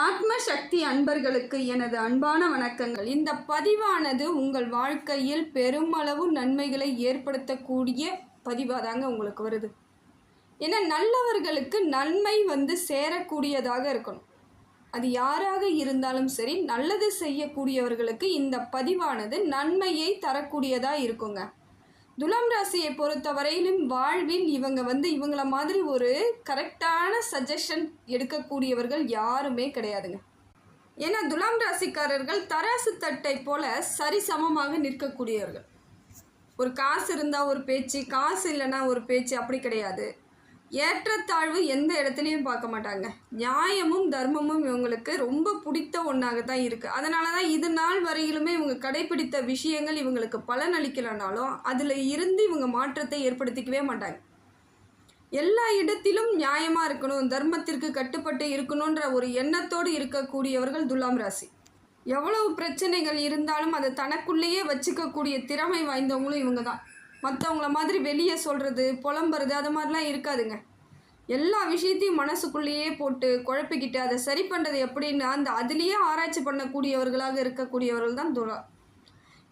ஆத்ம சக்தி அன்பர்களுக்கு எனது அன்பான வணக்கங்கள். இந்த பதிவானது உங்கள் வாழ்க்கையில் பெருமளவு நன்மைகளை ஏற்படுத்தக்கூடிய பதிவாக தாங்க உங்களுக்கு வருது. ஏன்னா நல்லவர்களுக்கு நன்மை வந்து சேரக்கூடியதாக இருக்கணும். அது யாராக இருந்தாலும் சரி நல்லது செய்யக்கூடியவர்களுக்கு இந்த பதிவானது நன்மையை தரக்கூடியதாக இருக்குங்க. துலாம் ராசியை பொறுத்த வரையிலும் வாழ்வில் இவங்க வந்து இவங்கள மாதிரி ஒரு கரெக்டான சஜஷன் எடுக்கக்கூடியவர்கள் யாருமே கிடையாதுங்க. ஏன்னா துலாம் ராசிக்காரர்கள் தராசு தட்டை போல சரிசமமாக நிற்கக்கூடியவர்கள். ஒரு காசு இருந்தால் ஒரு பேச்சு காசு இல்லைன்னா ஒரு பேச்சு அப்படி கிடையாது. ஏற்றத்தாழ்வு எந்த இடத்துலையும் பார்க்க மாட்டாங்க. நியாயமும் தர்மமும் இவங்களுக்கு ரொம்ப பிடித்த ஒன்றாக தான் இருக்குது அதனால தான் இது நாள் வரையிலுமே இவங்க கடைபிடித்த விஷயங்கள் இவங்களுக்கு பலன் அளிக்கலைனாலும் அதில் இருந்து இவங்க மாற்றத்தை ஏற்படுத்திக்கவே மாட்டாங்க. எல்லா இடத்திலும் நியாயமாக இருக்கணும் தர்மத்திற்கு கட்டுப்பட்டு இருக்கணுன்ற ஒரு எண்ணத்தோடு இருக்கக்கூடியவர்கள் துலாம் ராசி. எவ்வளவு பிரச்சனைகள் இருந்தாலும் அதை தனக்குள்ளேயே வச்சுக்கக்கூடிய திறமை வாய்ந்தவங்களும் இவங்க தான் மற்றவங்கள மாதிரி வெளியே சொல்கிறது புலம்புறது அது மாதிரிலாம் இருக்காதுங்க. எல்லா விஷயத்தையும் மனசுக்குள்ளேயே போட்டு குழப்பிக்கிட்டு அதை சரி பண்ணுறது எப்படின்னு அந்த அதுலேயே ஆராய்ச்சி பண்ணக்கூடியவர்களாக இருக்கக்கூடியவர்கள் தான் துலா.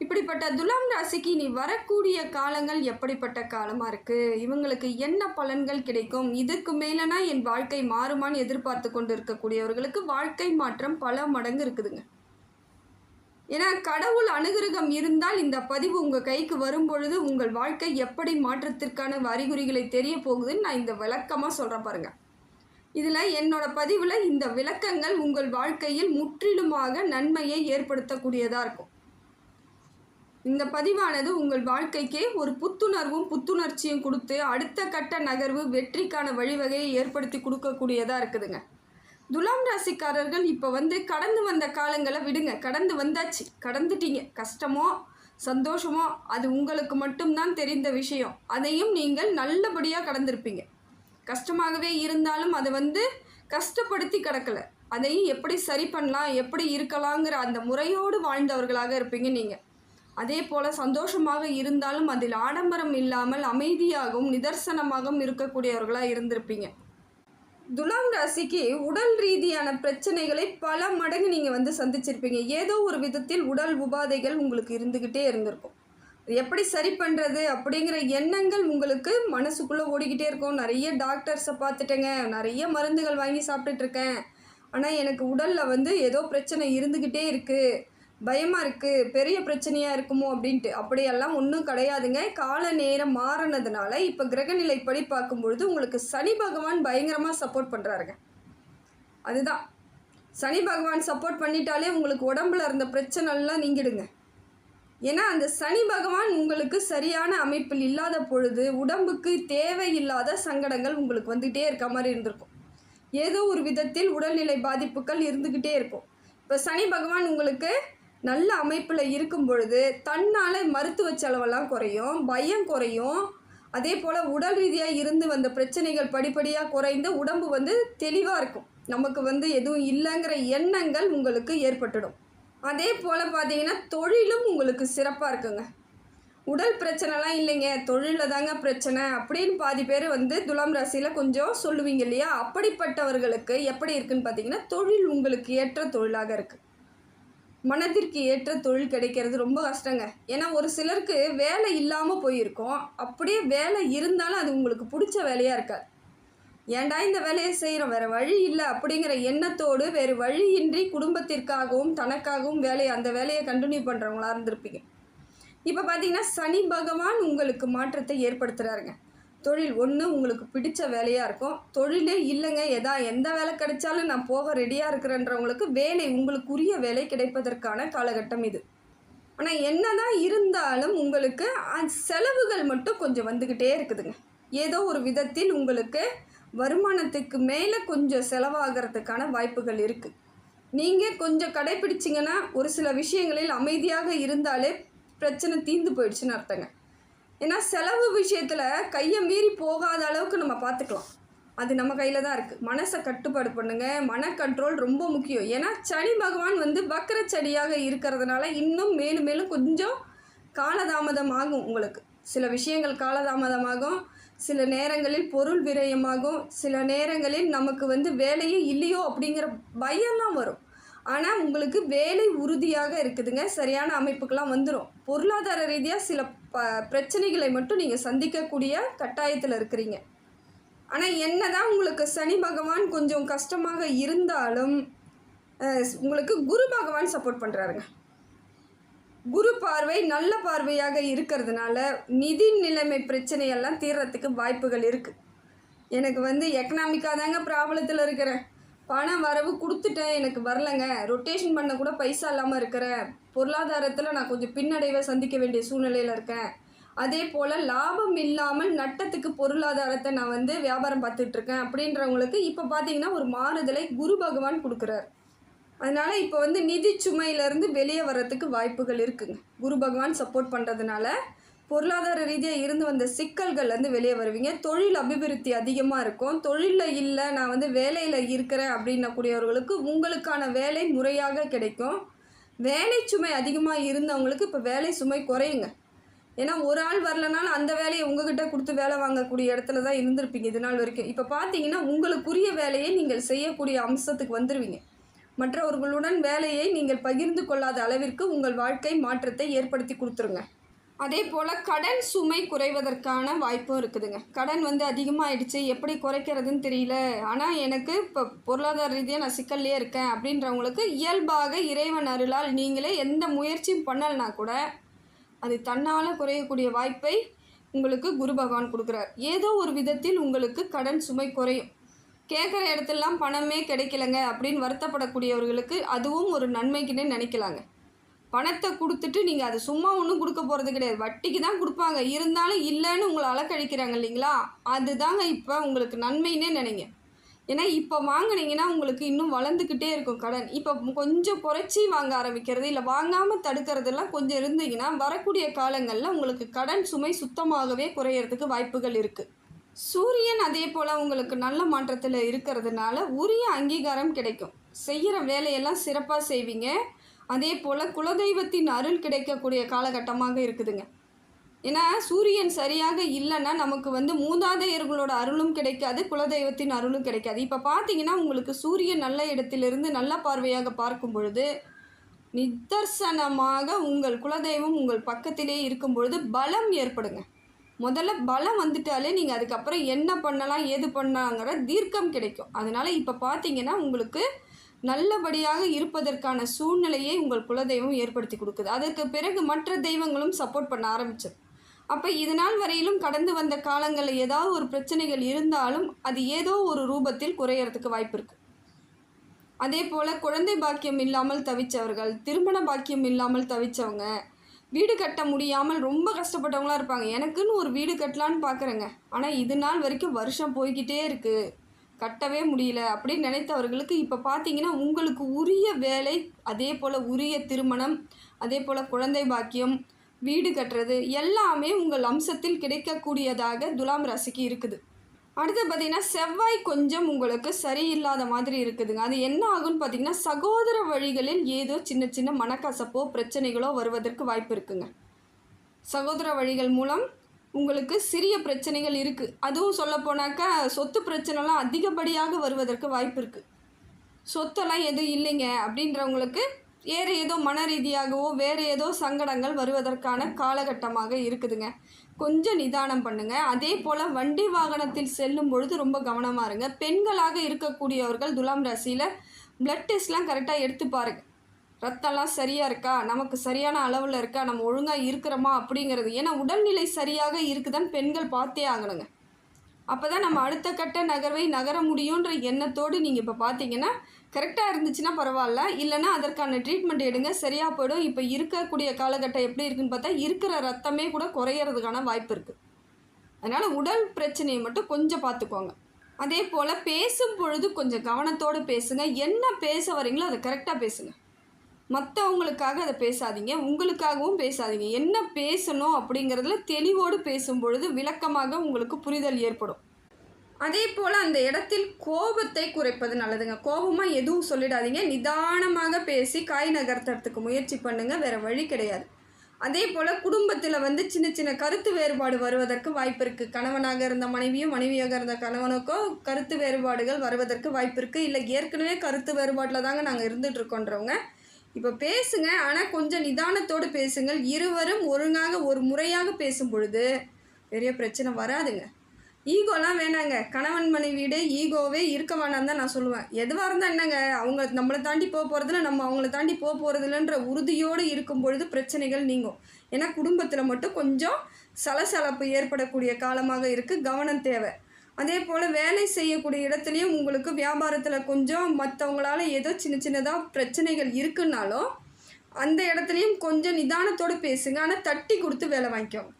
இப்படிப்பட்ட துலாம் ராசிக்கு இனி வரக்கூடிய காலங்கள் எப்படிப்பட்ட காலமாக இருக்குது இவங்களுக்கு என்ன பலன்கள் கிடைக்கும்? இதுக்கு மேலனா என் வாழ்க்கை மாறுமான்னு எதிர்பார்த்து கொண்டு இருக்கக்கூடியவர்களுக்கு வாழ்க்கை மாற்றம் பல மடங்கு இருக்குதுங்க. ஏன்னா கடவுள் அனுகிரகம் இருந்தால் இந்த பதிவு உங்கள் கைக்கு வரும்பொழுது உங்கள் வாழ்க்கை எப்படி மாற்றத்திற்கான அறிகுறிகளை தெரிய போகுதுன்னு நான் இந்த விளக்கமாக சொல்கிறேன் பாருங்கள் இதில் என்னோட பதிவில் இந்த விளக்கங்கள் உங்கள் வாழ்க்கையில் முற்றிலுமாக நன்மையை ஏற்படுத்தக்கூடியதாக இருக்கும். இந்த பதிவானது உங்கள் வாழ்க்கைக்கே ஒரு புத்துணர்வும் புத்துணர்ச்சியும் கொடுத்து அடுத்த கட்ட நகர்வு வெற்றிக்கான வழிவகையை ஏற்படுத்தி கொடுக்கக்கூடியதாக இருக்குதுங்க. துலாம் ராசிக்காரர்கள் இப்போ வந்து கடந்து வந்த காலங்களை விடுங்க. கடந்து வந்தாச்சு. கடந்துட்டீங்க. கஷ்டமோ சந்தோஷமோ அது உங்களுக்கு மட்டும்தான் தெரிந்த விஷயம். அதையும் நீங்கள் நல்லபடியாக கடந்திருப்பீங்க. கஷ்டமாகவே இருந்தாலும் அதை வந்து கஷ்டப்படுத்தி கிடக்கலை. அதையும் எப்படி சரி பண்ணலாம் எப்படி இருக்கலாங்கிற அந்த முறையோடு வாழ்ந்தவர்களாக இருப்பீங்க நீங்கள் அதே போல் சந்தோஷமாக இருந்தாலும் அதில் ஆடம்பரம் இல்லாமல் அமைதியாகவும் நிதர்சனமாகவும் இருக்கக்கூடியவர்களாக இருந்திருப்பீங்க. துலாம் ராசிக்கு உடல் ரீதியான பிரச்சனைகளை பல மடங்கு நீங்கள் வந்து சந்திச்சிருப்பீங்க. ஏதோ ஒரு விதத்தில் உடல் உபாதைகள் உங்களுக்கு இருந்துக்கிட்டே இருந்திருக்கும். எப்படி சரி பண்ணுறது அப்படிங்கிற எண்ணங்கள் உங்களுக்கு மனசுக்குள்ளே ஓடிக்கிட்டே இருக்கும். நிறைய டாக்டர்ஸை பார்த்துட்டேங்க. நிறைய மருந்துகள் வாங்கி சாப்பிட்டுட்ருக்கேன் ஆனால் எனக்கு உடலில் வந்து ஏதோ பிரச்சனை இருந்துக்கிட்டே இருக்குது பயமாக இருக்குது பெரிய பிரச்சனையாக இருக்குமோ அப்படின்ட்டு. அப்படியெல்லாம் ஒன்றும் கிடையாதுங்க. கால நேரம் மாறினதுனால இப்போ கிரகநிலைப்படி பார்க்கும்பொழுது உங்களுக்கு சனி பகவான் பயங்கரமாக சப்போர்ட் பண்ணுறாருங்க அதுதான். சனி பகவான் சப்போர்ட் பண்ணிட்டாலே உங்களுக்கு உடம்புல இருந்த பிரச்சனைலாம் நீங்கிடுங்க. ஏன்னா அந்த சனி பகவான் உங்களுக்கு சரியான அமைப்பில் இல்லாத பொழுது உடம்புக்கு தேவையில்லாத சங்கடங்கள் உங்களுக்கு வந்துகிட்டே இருக்க மாதிரி இருந்திருக்கும். ஏதோ ஒரு விதத்தில் உடல்நிலை பாதிப்புகள் இருந்துக்கிட்டே இருக்கும். இப்போ சனி பகவான் உங்களுக்கு நல்ல அமைப்பில் இருக்கும் பொழுது தன்னால் மருத்துவ செலவெல்லாம் குறையும் பயம் குறையும். அதே போல் உடல் ரீதியாக இருந்து வந்த பிரச்சனைகள் படிப்படியாக குறைந்து உடம்பு வந்து தெளிவாக இருக்கும். நமக்கு வந்து எதுவும் இல்லைங்கிற எண்ணங்கள் உங்களுக்கு ஏற்பட்டுடும். அதே போல் பார்த்தீங்கன்னா தொழிலும் உங்களுக்கு சிறப்பாக இருக்குங்க. உடல் பிரச்சனைலாம் இல்லைங்க தொழிலில் தாங்க பிரச்சனை அப்படின்னு பாதி பேர் வந்து துலாம் ராசியில் கொஞ்சம் சொல்லுவீங்க இல்லையா? அப்படிப்பட்டவர்களுக்கு எப்படி இருக்குன்னு பார்த்தீங்கன்னா தொழில் உங்களுக்கு ஏற்ற தொழிலாக இருக்குது மனதிற்கு ஏற்ற தொழில் கிடைக்கிறது ரொம்ப கஷ்டங்க. ஏன்னா ஒரு சிலருக்கு வேலை இல்லாமல் போயிருக்கோம். அப்படியே வேலை இருந்தாலும் அது உங்களுக்கு பிடிச்ச வேலையாக இருக்காது. ஏன்டா இந்த வேலையை செய்கிறோம் வேறு வழி இல்லை அப்படிங்கிற எண்ணத்தோடு வேறு வழியின்றி குடும்பத்திற்காகவும் தனக்காகவும் வேலையை அந்த வேலையை கண்டினியூ பண்ணுறவங்களா இருந்திருப்பீங்க. இப்போ பார்த்தீங்கன்னா சனி பகவான் உங்களுக்கு மாற்றத்தை ஏற்படுத்துகிறாருங்க தொழில் ஒன்று உங்களுக்கு பிடிச்ச வேலையாக இருக்கும். தொழிலே இல்லைங்க. எதா எந்த வேலை கிடைச்சாலும் நான் போக ரெடியாக இருக்கிறேன்றவங்களுக்கு வேலை உங்களுக்கு உரிய வேலை கிடைப்பதற்கான காலகட்டம் இது. ஆனால் என்ன தான் இருந்தாலும் உங்களுக்கு செலவுகள் மட்டும் கொஞ்சம் வந்துக்கிட்டே இருக்குதுங்க. ஏதோ ஒரு விதத்தில் உங்களுக்கு வருமானத்துக்கு மேலே கொஞ்சம் செலவாகிறதுக்கான வாய்ப்புகள் இருக்குது நீங்கள் கொஞ்சம் கடைப்பிடிச்சிங்கன்னா ஒரு சில விஷயங்களில் அமைதியாக இருந்தாலே பிரச்சனை தீர்ந்து போயிடுச்சுன்னு அர்த்தங்க. ஏன்னா செலவு விஷயத்தில் கையை மீறி போகாத அளவுக்கு நம்ம பார்த்துக்கலாம். அது நம்ம கையில் தான் இருக்குது மனசை கட்டுப்பாடு பண்ணுங்கள் மன கண்ட்ரோல் ரொம்ப முக்கியம். ஏன்னா சனி பகவான் வந்து வக்கர செடியாக இருக்கிறதுனால இன்னும் மேலும் மேலும் கொஞ்சம் காலதாமதம் ஆகும் உங்களுக்கு. சில விஷயங்கள் காலதாமதமாகும் சில நேரங்களில் பொருள் விரயமாகும். சில நேரங்களில் நமக்கு வந்து வேலையே இல்லையோ அப்படிங்கிற பயம்லாம் வரும். ஆனால் உங்களுக்கு வேலை உறுதியாக இருக்குதுங்க. சரியான அமைப்புக்கெல்லாம் வந்துடும் பொருளாதார ரீதியாக சில ப பிரச்சனைகளை மட்டும் நீங்கள் சந்திக்கக்கூடிய கட்டாயத்தில் இருக்கிறீங்க. ஆனால் என்ன தான் உங்களுக்கு சனி பகவான் கொஞ்சம் கஷ்டமாக இருந்தாலும் உங்களுக்கு குரு பகவான் சப்போர்ட் பண்ணுறாருங்க குரு பார்வை நல்ல பார்வையாக இருக்கிறதுனால நிதி நிலைமை பிரச்சனையெல்லாம் தீர்றதுக்கு வாய்ப்புகள் இருக்குது எனக்கு வந்து எக்கனாமிக்காக தாங்க ப்ராப்ளத்தில் இருக்கிறேன். பணம் வரவு கொடுத்துட்டேன் எனக்கு வரலங்க. ரொட்டேஷன் பண்ண கூட பைசா இல்லாமல் இருக்கிறேன் பொருளாதாரத்தில் நான் கொஞ்சம் பின்னடைவை சந்திக்க வேண்டிய சூழ்நிலையில் இருக்கேன். அதே போல் லாபம் இல்லாமல் நட்டத்துக்கு பொருளாதாரத்தை நான் வந்து வியாபாரம் பார்த்துட்ருக்கேன் அப்படின்றவங்களுக்கு இப்போ பார்த்தீங்கன்னா ஒரு மாறுதலை குரு பகவான் கொடுக்குறார். அதனால் இப்போ வந்து நிதி சுமையிலேருந்து வெளியே வர்றதுக்கு வாய்ப்புகள் இருக்குங்க. குரு பகவான் சப்போர்ட் பண்ணுறதுனால பொருளாதார ரீதியாக இருந்து வந்த சிக்கல்கள்லேருந்து வெளியே வருவீங்க. தொழில் அபிவிருத்தி அதிகமாக இருக்கும். தொழிலில் இல்லை நான் வந்து வேலையில் இருக்கிறேன் அப்படின்னக்கூடியவர்களுக்கு உங்களுக்கான வேலை முறையாக கிடைக்கும். வேலை சுமை அதிகமாக இருந்தவங்களுக்கு இப்போ வேலை சுமை குறையுங்க. ஏன்னா ஒரு ஆள் வரலனாலும் அந்த வேலையை உங்ககிட்ட கொடுத்து வேலை வாங்கக்கூடிய இடத்துல தான் இருந்திருப்பீங்க இது நாள் வரைக்கும். இப்போ பார்த்தீங்கன்னா உங்களுக்குரிய வேலையை நீங்கள் செய்யக்கூடிய அம்சத்துக்கு வந்துடுவீங்க மற்றவர்களுடன் வேலையை நீங்கள் பகிர்ந்து கொள்ளாத அளவிற்கு உங்கள் வாழ்க்கை மாற்றத்தை ஏற்படுத்தி கொடுத்துருங்க. அதே போல் கடன் சுமை குறைவதற்கான வாய்ப்பும் இருக்குதுங்க. கடன் வந்து அதிகமாகிடுச்சு எப்படி குறைக்கிறதுன்னு தெரியல. ஆனால் எனக்கு இப்போ பொருளாதார ரீதியாக நான் சிக்கல்லே இருக்கேன் அப்படின்றவங்களுக்கு இயல்பாக இறைவன் அருளால் நீங்களே எந்த முயற்சியும் பண்ணலைனா கூட அது தன்னால் குறையக்கூடிய வாய்ப்பை உங்களுக்கு குரு பகவான் கொடுக்குறார். ஏதோ ஒரு விதத்தில் உங்களுக்கு கடன் சுமை குறையும். கேட்குற இடத்துலலாம் பணமே கிடைக்கலங்க அப்படின்னு வருத்தப்படக்கூடியவர்களுக்கு அதுவும் ஒரு நன்மைக்குன்னே நினைக்கலாங்க. பணத்தை கொடுத்துட்டு நீங்கள் அது சும்மா ஒன்றும் கொடுக்க போகிறது கிடையாது. வட்டிக்கு தான் கொடுப்பாங்க. இருந்தாலும் இல்லைன்னு உங்களை அலக்கழிக்கிறாங்க இல்லைங்களா? அதுதாங்க இப்போ உங்களுக்கு நன்மைன்னே நினைங்க. ஏன்னா இப்போ வாங்கினீங்கன்னா உங்களுக்கு இன்னும் வளர்ந்துக்கிட்டே இருக்கும் கடன். இப்போ கொஞ்சம் குறைச்சி வாங்க ஆரம்பிக்கிறது இல்லை வாங்காமல் தடுக்கிறதெல்லாம் கொஞ்சம் இருந்தீங்கன்னா வரக்கூடிய காலங்களில் உங்களுக்கு கடன் சுமை சுத்தமாகவே குறையிறதுக்கு வாய்ப்புகள் இருக்குது சூரியன் அதே போல் உங்களுக்கு நல்ல மாற்றத்தில் இருக்கிறதுனால உரிய அங்கீகாரம் கிடைக்கும். செய்கிற வேலையெல்லாம் சிறப்பாக செய்வீங்க. அதே போல் குலதெய்வத்தின் அருள் கிடைக்கக்கூடிய காலகட்டமாக இருக்குதுங்க. ஏன்னா சூரியன் சரியாக இல்லைன்னா நமக்கு வந்து மூதாதையர்களோட அருளும் கிடைக்காது குலதெய்வத்தின் அருளும் கிடைக்காது. இப்போ பார்த்தீங்கன்னா உங்களுக்கு சூரியன் நல்ல இடத்திலிருந்து நல்ல பார்வையாக பார்க்கும் பொழுது நிதர்சனமாக உங்கள் குலதெய்வம் உங்கள் பக்கத்திலே இருக்கும் பொழுது பலம் ஏற்படுங்க. முதல்ல பலம் வந்துட்டாலே நீங்கள் அதுக்கப்புறம் என்ன பண்ணலாம் ஏது பண்ணலாங்கிற தீர்க்கம் கிடைக்கும். அதனால் இப்போ பார்த்தீங்கன்னா உங்களுக்கு நல்லபடியாக இருப்பதற்கான சூழ்நிலையை உங்கள் குலதெய்வம் ஏற்படுத்தி கொடுக்குது. அதற்கு பிறகு மற்ற தெய்வங்களும் சப்போர்ட் பண்ண ஆரம்பிச்சது. அப்போ இது நாள் வரையிலும் கடந்து வந்த காலங்களில் ஏதாவது ஒரு பிரச்சனைகள் இருந்தாலும் அது ஏதோ ஒரு ரூபத்தில் குறையறதுக்கு வாய்ப்பு இருக்குது அதே போல் குழந்தை பாக்கியம் இல்லாமல் தவிச்சவர்கள் திருமண பாக்கியம் இல்லாமல் தவிச்சவங்க வீடு கட்ட முடியாமல் ரொம்ப கஷ்டப்பட்டவங்களா இருப்பாங்க. எனக்குன்னு ஒரு வீடு கட்டலான்னு பார்க்குறேங்க ஆனால் இது நாள் வரைக்கும் வருஷம் போய்கிட்டே இருக்குது கட்டவே முடியல அப்படின்னு நினைத்தவர்களுக்கு இப்போ பார்த்தீங்கன்னா உங்களுக்கு உரிய வேலை அதே போல் உரிய திருமணம் அதே போல் குழந்தை பாக்கியம் வீடு கட்டுறது எல்லாமே உங்கள் அம்சத்தில் கிடைக்கக்கூடியதாக துலாம் ராசிக்கு இருக்குது. அடுத்து பார்த்தீங்கன்னா செவ்வாய் கொஞ்சம் உங்களுக்கு சரியில்லாத மாதிரி இருக்குதுங்க. அது என்ன ஆகும்னு பார்த்தீங்கன்னா சகோதர வழிகளில் ஏதோ சின்ன சின்ன மனக்கசப்போ பிரச்சனைகளோ வருவதற்கு வாய்ப்பு இருக்குங்க. சகோதர வழிகள் மூலம் உங்களுக்கு சிறிய பிரச்சனைகள் இருக்குது அதுவும் சொல்லப்போனாக்கா சொத்து பிரச்சனைலாம் அதிகப்படியாக வருவதற்கு வாய்ப்பு இருக்குது சொத்தெல்லாம் எதுவும் இல்லைங்க. அப்படின்றவங்களுக்கு வேறு ஏதோ மன ரீதியாகவோ வேறு ஏதோ சங்கடங்கள் வருவதற்கான காலகட்டமாக இருக்குதுங்க. கொஞ்சம் நிதானம் பண்ணுங்கள் அதே போல் வண்டி வாகனத்தில் செல்லும் பொழுது ரொம்ப கவனமாக இருங்க. பெண்களாக இருக்கக்கூடியவர்கள் துலாம் ராசியில் ப்ளட் டெஸ்ட்லாம் கரெக்டாக எடுத்து பாருங்கள் ரத்தம்லாம் சரியாக இருக்கா? நமக்கு சரியான அளவில் இருக்கா? நம்ம ஒழுங்காக இருக்கிறோமா? அப்படிங்கிறது. ஏன்னா உடல்நிலை சரியாக இருக்குதான்னு பெண்கள் பார்த்தே ஆகணுங்க. அப்போ தான் நம்ம அடுத்த கட்ட நகர்வை நகர முடியுன்ற எண்ணத்தோடு நீங்கள் இப்போ பார்த்தீங்கன்னா கரெக்டாக இருந்துச்சுன்னா பரவாயில்ல. இல்லைன்னா அதற்கான ட்ரீட்மெண்ட் எடுங்க. சரியாக போயிடும். இப்போ இருக்கக்கூடிய காலகட்டம் எப்படி இருக்குன்னு பார்த்தா இருக்கிற ரத்தமே கூட குறையிறதுக்கான வாய்ப்பு இருக்குது அதனால் உடல் பிரச்சனையை மட்டும் கொஞ்சம் பார்த்துக்கோங்க. அதே போல் பேசும் பொழுது கொஞ்சம் கவனத்தோடு பேசுங்க. என்ன பேச வரீங்களோ அதை கரெக்டாக பேசுங்க. மற்றவங்களுக்காக அதை பேசாதீங்க உங்களுக்காகவும் பேசாதீங்க. என்ன பேசணும் அப்படிங்கிறதுல தெளிவோடு பேசும் பொழுது விளக்கமாக உங்களுக்கு புரிதல் ஏற்படும். அதே போல் அந்த இடத்தில் கோபத்தை குறைப்பது நல்லதுங்க. கோபமாக எதுவும் சொல்லிடாதீங்க. நிதானமாக பேசி காய் நகர்த்துறதுக்கு முயற்சி பண்ணுங்க. வேறு வழி கிடையாது. அதே போல் குடும்பத்தில் வந்து சின்ன சின்ன கருத்து வேறுபாடு வருவதற்கு வாய்ப்பு இருக்குது கணவனாக இருந்த மனைவியும் மனைவியாக இருந்த கணவனுக்கோ கருத்து வேறுபாடுகள் வருவதற்கு வாய்ப்பு இருக்குது இல்லை ஏற்கனவே கருத்து வேறுபாட்டில் தாங்க நாங்கள் இருந்துகிட்ருக்கோன்றவங்க இப்போ பேசுங்க ஆனால் கொஞ்சம் நிதானத்தோடு பேசுங்கள். இருவரும் ஒழுங்காக ஒரு முறையாக பேசும் பொழுது பெரிய பிரச்சனை வராதுங்க. ஈகோலாம் வேணாங்க. கணவன் மனைவியிட ஈகோவே இருக்க வேணாம் தான் நான் சொல்லுவேன். எதுவாக இருந்தால் என்னங்க? அவங்க நம்மளை தாண்டி போக போகிறதில்ல நம்ம அவங்கள தாண்டி போக போகிறதில்லன்ற உறுதியோடு இருக்கும் பொழுது பிரச்சனைகள் நீங்கும். ஏன்னா குடும்பத்தில் மட்டும் கொஞ்சம் சலசலப்பு ஏற்படக்கூடிய காலமாக இருக்குது கவனம் தேவை. அதே போல் வேலை செய்யக்கூடிய இடத்துலையும் உங்களுக்கு வியாபாரத்தில் கொஞ்சம் மற்றவங்களால ஏதோ சின்ன சின்னதாக பிரச்சனைகள் இருக்குன்னாலும் அந்த இடத்துலையும் கொஞ்சம் நிதானத்தோடு பேசுங்க. ஆனால் தட்டி கொடுத்து வேலை வாங்கிக்கோங்க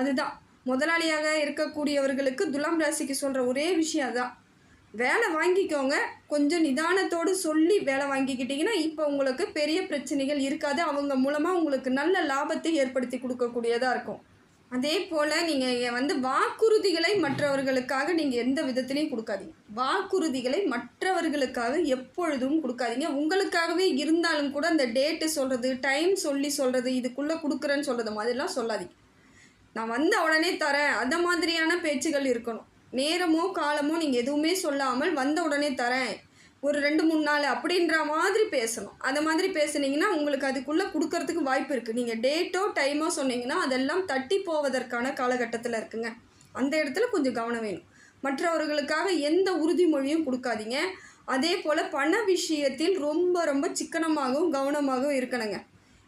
அதுதான். முதலாளியாக இருக்கக்கூடியவர்களுக்கு துலாம் ராசிக்கு சொல்கிற ஒரே விஷயம் தான் வேலை வாங்கிக்கோங்க. கொஞ்சம் நிதானத்தோடு சொல்லி வேலை வாங்கிக்கிட்டிங்கன்னா இப்போ உங்களுக்கு பெரிய பிரச்சனைகள் இருக்காது. அவங்க மூலமாக உங்களுக்கு நல்ல லாபத்தை ஏற்படுத்தி கொடுக்கக்கூடியதாக இருக்கும். அதே போல் நீங்கள் வந்து வாக்குறுதிகளை மற்றவர்களுக்காக நீங்கள் எந்த விதத்துலையும் கொடுக்காதீங்க. வாக்குறுதிகளை மற்றவர்களுக்காக எப்பொழுதும் கொடுக்காதீங்க. உங்களுக்காகவே இருந்தாலும் கூட அந்த டேட்டு சொல்கிறது டைம் சொல்லி சொல்கிறது இதுக்குள்ளே கொடுக்குறேன்னு சொல்கிறது மாதிரிலாம் சொல்லாதீங்க. நான் வந்த உடனே தரேன். அந்த மாதிரியான பேச்சுகள் இருக்கணும். நேரமோ காலமோ நீங்கள் எதுவுமே சொல்லாமல் வந்த உடனே தரேன். ஒரு ரெண்டு மூணு நாள் அப்படின்ற மாதிரி பேசணும். அந்த மாதிரி பேசுனீங்கன்னா உங்களுக்கு அதுக்குள்ளே கொடுக்கறதுக்கு வாய்ப்பு இருக்குது நீங்கள் டேட்டோ டைமோ சொன்னீங்கன்னா அதெல்லாம் தட்டி போவதற்கான காலகட்டத்தில் இருக்குங்க. அந்த இடத்துல கொஞ்சம் கவனம் வேணும். மற்றவர்களுக்காக எந்த உறுதிமொழியும் கொடுக்காதீங்க. அதே போல் பண விஷயத்தில் ரொம்ப ரொம்ப சிக்கனமாகவும் கவனமாகவும் இருக்கணுங்க.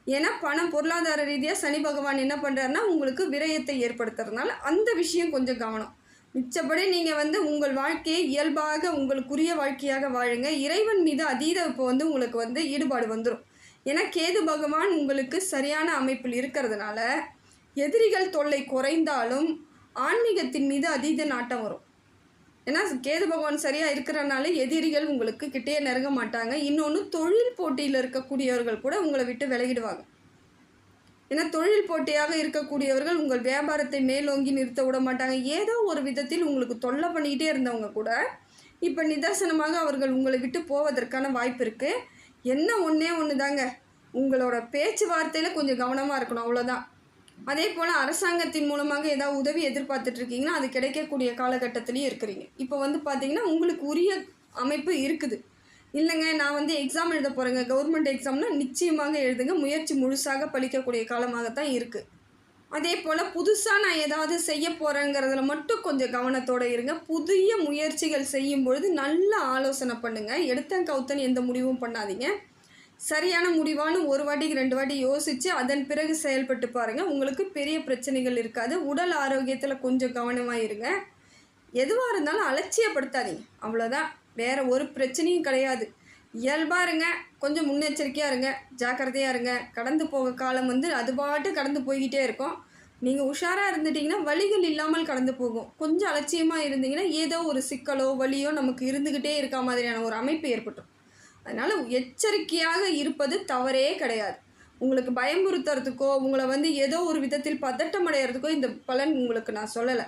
ஏன்னா பணம் பொருளாதார ரீதியாக சனி பகவான் என்ன பண்ணுறாருன்னா உங்களுக்கு விரயத்தை ஏற்படுத்துறதுனால அந்த விஷயம் கொஞ்சம் கவனம். மிச்சப்படி நீங்கள் வந்து உங்கள் வாழ்க்கையை இயல்பாக உங்களுக்குரிய வாழ்க்கையாக வாழுங்க. இறைவன் மீது அதீத இப்போ வந்து உங்களுக்கு வந்து ஈடுபாடு வந்துடும் ஏன்னா கேது பகவான் உங்களுக்கு சரியான அமைப்பில் இருக்கிறதுனால எதிரிகள் தொல்லை குறைந்தாலும் ஆன்மீகத்தின் மீது அதீத நாட்டம் வரும். ஏன்னா கேது பகவான் சரியாக இருக்கிறனால எதிரிகள் உங்களுக்கு கிட்டே நெருங்க மாட்டாங்க. இன்னொன்று தொழில் போட்டியில் இருக்கக்கூடியவர்கள் கூட உங்களை விட்டு விலகிடுவாங்க. ஏன்னா தொழில் போட்டியாக இருக்கக்கூடியவர்கள் உங்கள் வியாபாரத்தை மேலோங்கி நிறுத்த விட மாட்டாங்க. ஏதோ ஒரு விதத்தில் உங்களுக்கு தொல்லை பண்ணிக்கிட்டே இருந்தவங்க கூட இப்போ நிதர்சனமாக அவர்கள் உங்களை விட்டு போவதற்கான வாய்ப்பு இருக்குது என்ன ஒன்றே ஒன்று தாங்க உங்களோட பேச்சுவார்த்தையில் கொஞ்சம் கவனமாக இருக்கணும் அவ்வளோதான் அதே போல் அரசாங்கத்தின் மூலமாக ஏதாவது உதவி எதிர்பார்த்துட்ருக்கீங்கன்னா அது கிடைக்கக்கூடிய காலகட்டத்திலையும் இருக்கிறீங்க. இப்போ வந்து பார்த்தீங்கன்னா உங்களுக்கு உரிய அமைப்பு இருக்குது. இல்லைங்க நான் வந்து எக்ஸாம் எழுத போகிறேங்க கவர்மெண்ட் எக்ஸாம்னா நிச்சயமாக எழுதுங்க. முயற்சி முழுசாக பழிக்கக்கூடிய காலமாக தான் இருக்குது அதே போல் புதுசாக நான் ஏதாவது செய்ய போகிறேங்கிறதுல மட்டும் கொஞ்சம் கவனத்தோடு இருங்க. புதிய முயற்சிகள் செய்யும் பொழுது நல்ல ஆலோசனை பண்ணுங்கள் எடுத்தன் கவுத்தன் எந்த முடிவும் பண்ணாதீங்க. சரியான முடிவானு ஒரு வாட்டிக்கு ரெண்டு வாட்டி யோசித்து அதன் பிறகு செயல்பட்டு பாருங்கள் உங்களுக்கு பெரிய பிரச்சனைகள் இருக்காது. உடல் ஆரோக்கியத்தில் கொஞ்சம் கவனமாக இருங்க. எதுவாக இருந்தாலும் அலட்சியப்படுத்தாதீங்க. அவ்வளோதான் வேறு ஒரு பிரச்சனையும் கிடையாது. இயல்பாக இருங்க கொஞ்சம் முன்னெச்சரிக்கையாக இருங்க ஜாக்கிரதையாக இருங்க. கடந்து போக காலம் வந்து அது பாட்டு கடந்து போய்கிட்டே இருக்கும். நீங்கள் உஷாராக இருந்துட்டிங்கன்னா வழிகள் இல்லாமல் கடந்து போகும். கொஞ்சம் அலட்சியமாக இருந்தீங்கன்னா ஏதோ ஒரு சிக்கலோ வலியோ நமக்கு இருந்துக்கிட்டே இருக்க மாதிரியான ஒரு அமைப்பு ஏற்பட்டுரும். அதனால் எச்சரிக்கையாக இருப்பது தவறே கிடையாது. உங்களுக்கு பயமுறுத்துறதுக்கோ உங்களை வந்து ஏதோ ஒரு விதத்தில் பதட்டம் அடைகிறதுக்கோ இந்த பலன் உங்களுக்கு நான் சொல்லலை.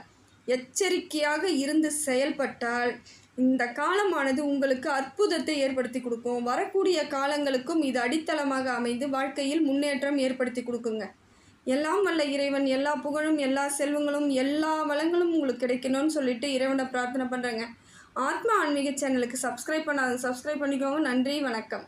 எச்சரிக்கையாக இருந்து செயல்பட்டால் இந்த காலமானது உங்களுக்கு அற்புதத்தை ஏற்படுத்தி கொடுக்கும். வரக்கூடிய காலங்களுக்கும் இது அடித்தளமாக அமைந்து வாழ்க்கையில் முன்னேற்றம் ஏற்படுத்தி கொடுக்குங்க. எல்லாம் வல்ல இறைவன் எல்லா புகழும் எல்லா செல்வங்களும் எல்லா வளங்களும் உங்களுக்கு கிடைக்கணும்னு சொல்லிட்டு இறைவனை பிரார்த்தனை பண்ணுறேங்க ஆத்மா ஆன்மீக சேனலுக்கு சப்ஸ்கிரைப் பண்ணாத சப்ஸ்கிரைப் பண்ணிக்கோங்க. நன்றி வணக்கம்.